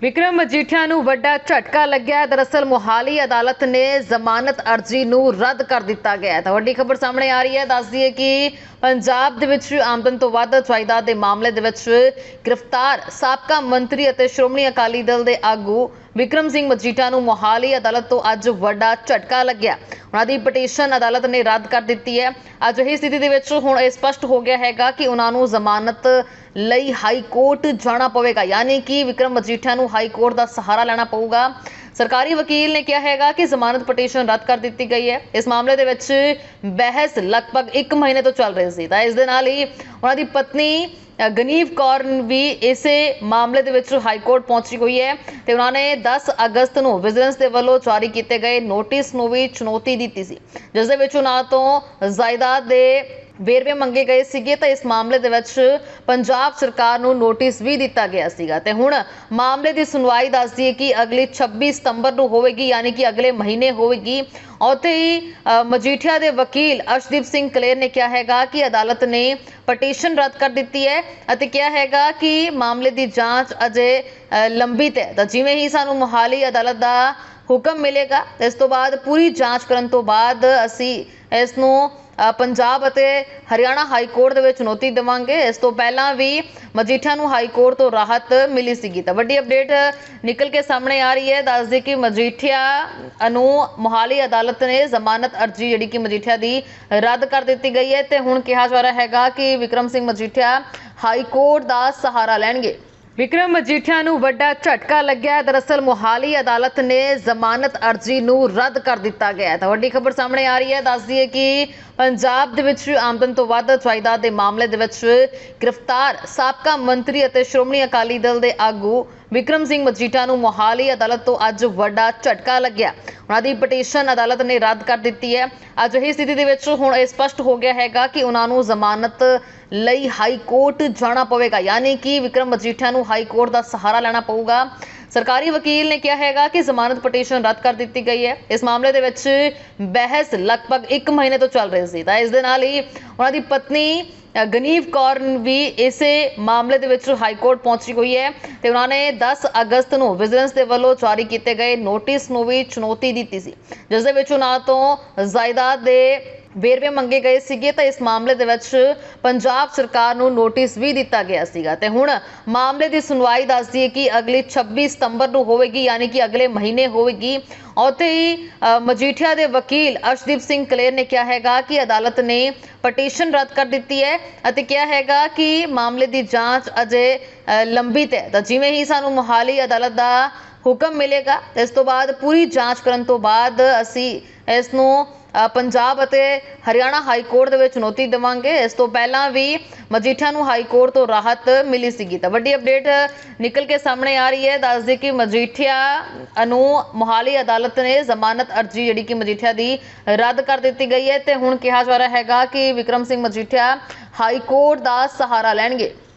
ਵਿਕਰਮ ਮਜੀਠੀਆ ਨੂੰ ਵੱਡਾ ਝਟਕਾ ਲੱਗਿਆ। ਹੈ ਦਰਅਸਲ ਮੁਹਾਲੀ ਅਦਾਲਤ ਨੇ ਜ਼ਮਾਨਤ ਅਰਜ਼ੀ ਨੂੰ ਰੱਦ ਕਰ ਦਿੱਤਾ ਗਿਆ ਹੈ। ਤਾਂ ਵੱਡੀ ਖਬਰ ਸਾਹਮਣੇ ਆ ਰਹੀ ਹੈ। ਦੱਸ ਦਈਏ ਕਿ ਪੰਜਾਬ ਦੇ ਵਿੱਚ ਆਮਦਨ ਤੋਂ ਵੱਧ ਜਾਇਦਾਦ ਦੇ ਮਾਮਲੇ ਦੇ ਵਿੱਚ ਗ੍ਰਿਫਤਾਰ ਸਾਬਕਾ ਮੰਤਰੀ ਅਤੇ ਸ਼੍ਰੋਮਣੀ ਅਕਾਲੀ ਦਲ ਦੇ ਆਗੂ ਵਿਕਰਮ ਸਿੰਘ ਮਜੀਠਾ ਨੂੰ ਮੋਹਾਲੀ ਅਦਾਲਤ ਤੋਂ ਅੱਜ ਵੱਡਾ ਝਟਕਾ ਲੱਗਿਆ। ਉਹਨਾਂ ਦੀ ਪਟੀਸ਼ਨ ਅਦਾਲਤ ਨੇ ਰੱਦ ਕਰ ਦਿੱਤੀ ਹੈ। ਅਜਿਹੀ ਸਥਿਤੀ ਦੇ ਵਿੱਚ ਹੁਣ ਇਹ ਸਪਸ਼ਟ ਹੋ ਗਿਆ ਹੈਗਾ ਕਿ ਉਹਨਾਂ ਨੂੰ ਜ਼ਮਾਨਤ ਲਈ ਹਾਈ ਕੋਰਟ ਜਾਣਾ ਪਵੇਗਾ। ਯਾਨੀ ਕਿ ਵਿਕਰਮ ਮਜੀਠਾ ਨੂੰ ਹਾਈ ਕੋਰਟ ਦਾ ਸਹਾਰਾ ਲੈਣਾ ਪਊਗਾ। ਸਰਕਾਰੀ ਵਕੀਲ ਨੇ ਕਿਹਾ ਹੈਗਾ ਕਿ ਜ਼ਮਾਨਤ ਪਟੀਸ਼ਨ ਰੱਦ ਕਰ ਦਿੱਤੀ ਗਈ ਹੈ। ਇਸ ਮਾਮਲੇ ਦੇ ਵਿੱਚ ਬਹਿਸ ਲਗਭਗ 1 ਮਹੀਨੇ ਤੋਂ ਚੱਲ ਰਹੀ ਸੀ। ਤਾਂ ਇਸ ਦੇ ਨਾਲ ਹੀ ਉਹਨਾਂ ਦੀ ਪਤਨੀ ਗਨੀਵ ਕੌਰ ਵੀ ਇਸੇ ਮਾਮਲੇ ਦੇ ਵਿੱਚ ਹਾਈ ਕੋਰਟ ਪਹੁੰਚੀ ਹੋਈ ਹੈ ਤੇ ਉਹਨਾਂ ਨੇ 10 ਅਗਸਤ ਨੂੰ ਵਿਜੀਲੈਂਸ ਦੇ ਵੱਲੋਂ ਜਾਰੀ ਕੀਤੇ ਗਏ ਨੋਟਿਸ ਨੂੰ ਵੀ ਚੁਣੌਤੀ ਦਿੱਤੀ ਸੀ। ਜਿਸ ਦੇ ਵਿੱਚ ਉਹਨਾਂ ਤੋਂ ਜਾਇਦਾਦ ਦੇ ਵੇਰਵੇ ਮੰਗੇ ਗਏ ਸੀਗੇ ਤਾਂ ਇਸ ਮਾਮਲੇ ਦੇ ਵਿੱਚ ਪੰਜਾਬ ਸਰਕਾਰ ਨੂੰ ਨੋਟਿਸ ਵੀ ਦਿੱਤਾ ਗਿਆ ਸੀਗਾ। ਤੇ ਹੁਣ ਮਾਮਲੇ ਦੀ ਸੁਣਵਾਈ ਦੱਸਦੀ ਹੈ ਕਿ ਅਗਲੀ 26 ਸਤੰਬਰ ਨੂੰ ਹੋਵੇਗੀ, ਯਾਨੀ ਕਿ ਅਗਲੇ ਮਹੀਨੇ ਹੋਵੇਗੀ। ਉੱਥੇ ਹੀ ਮਜੀਠੀਆ ਦੇ ਵਕੀਲ ਅਰਸ਼ਦੀਪ ਸਿੰਘ ਕਲੇਰ ਨੇ ਕਿਹਾ ਹੈਗਾ ਕਿ ਅਦਾਲਤ ਨੇ ਪਟੀਸ਼ਨ ਰੱਦ ਕਰ ਦਿੱਤੀ ਹੈ ਅਤੇ ਕਿਹਾ ਹੈਗਾ ਕਿ ਮਾਮਲੇ ਦੀ ਜਾਂਚ ਅਜੇ ਲੰਬਿਤ ਹੈ। ਤਾਂ ਜਿਵੇਂ ਹੀ ਸਾਨੂੰ ਮੁਹਾਲੀ ਅਦਾਲਤ ਦਾ ਹੁਕਮ ਮਿਲੇਗਾ, ਇਸ ਤੋਂ ਬਾਅਦ ਪੂਰੀ ਜਾਂਚ ਕਰਨ ਤੋਂ ਬਾਅਦ ਅਸੀਂ ਇਸ ਨੂੰ ਪੰਜਾਬ ਅਤੇ ਹਰਿਆਣਾ ਹਾਈ ਕੋਰਟ ਦੇ ਵਿੱਚ ਚੁਣੌਤੀ ਦੇਵਾਂਗੇ। ਇਸ ਤੋਂ ਪਹਿਲਾਂ ਵੀ ਮਜੀਠਾ ਨੂੰ ਹਾਈ ਕੋਰਟ ਤੋਂ ਰਾਹਤ ਮਿਲੀ ਸੀਗੀ ਤਾਂ ਵੱਡੀ ਅਪਡੇਟ ਨਿਕਲ ਕੇ ਸਾਹਮਣੇ ਆ ਰਹੀ ਹੈ। ਦੱਸਦੇ ਕਿ ਮਜੀਠੀਆ ਨੂੰ ਮੁਹਾਲੀ ਅਦਾਲਤ ਨੇ ਜ਼ਮਾਨਤ ਅਰਜ਼ੀ ਜਿਹੜੀ ਕਿ ਮਜੀਠੀਆ ਦੀ ਰੱਦ ਕਰ ਦਿੱਤੀ ਗਈ ਹੈ। ਤੇ ਹੁਣ ਕਿਹਾ ਜਾ ਰਿਹਾ ਹੈਗਾ ਕਿ ਵਿਕਰਮ ਸਿੰਘ ਮਜੀਠੀਆ ਹਾਈ ਕੋਰਟ ਦਾ ਸਹਾਰਾ ਲੈਣਗੇ। ਵਿਕਰਮ ਮਜੀਠੀਆ ਨੂੰ ਵੱਡਾ ਝਟਕਾ ਲੱਗਿਆ। ਦਰਅਸਲ ਮੁਹਾਲੀ ਅਦਾਲਤ ਨੇ ਜ਼ਮਾਨਤ ਅਰਜ਼ੀ ਨੂੰ ਰੱਦ ਕਰ ਦਿੱਤਾ ਗਿਆ ਹੈ। ਤਾਂ ਵੱਡੀ ਖਬਰ ਸਾਹਮਣੇ ਆ ਰਹੀ ਹੈ। ਦੱਸ ਦਈਏ ਕਿ ਪੰਜਾਬ ਦੇ ਵਿੱਚ ਆਮਦਨ ਤੋਂ ਵੱਧ ਜਾਇਦਾਦ ਦੇ ਮਾਮਲੇ ਦੇ ਵਿੱਚ ਗ੍ਰਿਫਤਾਰ ਸਾਬਕਾ ਮੰਤਰੀ ਅਤੇ ਸ਼੍ਰੋਮਣੀ ਅਕਾਲੀ ਦਲ ਦੇ ਆਗੂ ਵਿਕਰਮ ਸਿੰਘ ਮਜੀਠਾ ਨੂੰ ਮੁਹਾਲੀ ਅਦਾਲਤ ਤੋਂ ਅੱਜ ਵੱਡਾ ਝਟਕਾ ਲੱਗਿਆ। ਉਹਨਾਂ ਦੀ ਪਟੀਸ਼ਨ ਅਦਾਲਤ ਨੇ ਰੱਦ ਕਰ ਦਿੱਤੀ ਹੈ। ਅਜਿਹੀ ਸਥਿਤੀ ਦੇ ਵਿੱਚ ਹੁਣ ਇਹ ਸਪਸ਼ਟ ਹੋ ਗਿਆ ਹੈਗਾ ਕਿ ਉਹਨਾਂ ਨੂੰ ਜ਼ਮਾਨਤ ਲਈ ਹਾਈ ਕੋਰਟ ਜਾਣਾ ਪਵੇਗਾ। ਯਾਨੀ ਕਿ ਵਿਕਰਮ ਮਜੀਠਾ ਨੂੰ ਹਾਈ ਕੋਰਟ ਦਾ ਸਹਾਰਾ ਲੈਣਾ ਪਊਗਾ। ਸਰਕਾਰੀ ਵਕੀਲ ਨੇ ਕਿਹਾ ਹੈਗਾ ਕਿ ਜ਼ਮਾਨਤ ਪਟੀਸ਼ਨ ਰੱਦ ਕਰ ਦਿੱਤੀ ਗਈ ਹੈ। ਇਸ ਮਾਮਲੇ ਦੇ ਵਿੱਚ ਬਹਿਸ ਲਗਭਗ 1 ਮਹੀਨੇ ਤੋਂ ਚੱਲ ਰਹੀ ਸੀ। ਤਾਂ ਇਸ ਦੇ ਨਾਲ ਹੀ ਉਹਨਾਂ ਦੀ ਪਤਨੀ ਗਨੀਵ ਕੌਰ ਵੀ ਇਸੇ ਮਾਮਲੇ ਦੇ ਵਿੱਚ ਹਾਈ ਕੋਰਟ ਪਹੁੰਚੀ ਹੋਈ ਹੈ ਤੇ ਉਹਨਾਂ ਨੇ 10 ਅਗਸਤ ਨੂੰ ਵਿਜੀਲੈਂਸ ਦੇ ਵੱਲੋਂ ਜਾਰੀ ਕੀਤੇ ਗਏ ਨੋਟਿਸ ਨੂੰ ਵੀ ਚੁਣੌਤੀ ਦਿੱਤੀ ਸੀ। ਜਿਸ ਦੇ ਵਿੱਚ ਉਹਨਾਂ ਤੋਂ ਜਾਇਦਾਦ ਦੇ ਵੇਰਵੇ ਮੰਗੇ ਗਏ ਸੀਗੇ ਤਾਂ ਇਸ ਮਾਮਲੇ ਦੇ ਵਿੱਚ ਪੰਜਾਬ ਸਰਕਾਰ ਨੂੰ ਨੋਟਿਸ ਵੀ ਦਿੱਤਾ ਗਿਆ ਸੀਗਾ। ਤੇ ਹੁਣ ਮਾਮਲੇ ਦੀ ਸੁਣਵਾਈ ਦੱਸਦੀ ਹੈ ਕਿ ਅਗਲੀ 26 ਸਤੰਬਰ ਨੂੰ ਹੋਵੇਗੀ, ਯਾਨੀ ਕਿ ਅਗਲੇ ਮਹੀਨੇ ਹੋਵੇਗੀ। ਉੱਥੇ ਹੀ ਮਜੀਠੀਆ ਦੇ ਵਕੀਲ ਅਰਸ਼ਦੀਪ ਸਿੰਘ ਕਲੇਰ ਨੇ ਕਿਹਾ ਹੈਗਾ ਕਿ ਅਦਾਲਤ ਨੇ ਪਟੀਸ਼ਨ ਰੱਦ ਕਰ ਦਿੱਤੀ ਹੈ ਅਤੇ ਕਿਹਾ ਹੈਗਾ ਕਿ ਮਾਮਲੇ ਦੀ ਜਾਂਚ ਅਜੇ ਲੰਬਿਤ ਹੈ ਤਾਂ ਜਿਵੇਂ ਹੀ ਸਾਨੂੰ ਮੁਹਾਲੀ ਅਦਾਲਤ ਦਾ ਹੁਕਮ ਮਿਲੇਗਾ ਇਸ ਤੋਂ ਬਾਅਦ ਪੂਰੀ ਜਾਂਚ ਕਰਨ ਤੋਂ ਬਾਅਦ ਅਸੀਂ ਇਸ ਨੂੰ ਪੰਜਾਬ ਅਤੇ ਹਰਿਆਣਾ ਹਾਈ ਕੋਰਟ ਦੇ ਵਿੱਚ ਚੁਣੌਤੀ ਦੇਵਾਂਗੇ। ਇਸ ਤੋਂ ਪਹਿਲਾਂ ਵੀ ਮਜੀਠਾ ਨੂੰ ਹਾਈ ਕੋਰਟ ਤੋਂ ਰਾਹਤ ਮਿਲੀ ਸੀਗੀ ਤਾਂ ਵੱਡੀ ਅਪਡੇਟ ਨਿਕਲ ਕੇ ਸਾਹਮਣੇ ਆ ਰਹੀ ਹੈ। ਦੱਸਦੇ ਕਿ ਮਜੀਠੀਆ ਨੂੰ ਮੁਹਾਲੀ ਅਦਾਲਤ ਨੇ ਜ਼ਮਾਨਤ ਅਰਜ਼ੀ ਜਿਹੜੀ ਕਿ ਮਜੀਠੀਆ ਦੀ ਰੱਦ ਕਰ ਦਿੱਤੀ ਗਈ ਹੈ ਤੇ ਹੁਣ ਕਿਹਾ ਜਾ ਰਿਹਾ ਹੈਗਾ ਕਿ ਵਿਕਰਮ ਸਿੰਘ ਮਜੀਠੀਆ ਹਾਈ ਕੋਰਟ ਦਾ ਸਹਾਰਾ ਲੈਣਗੇ।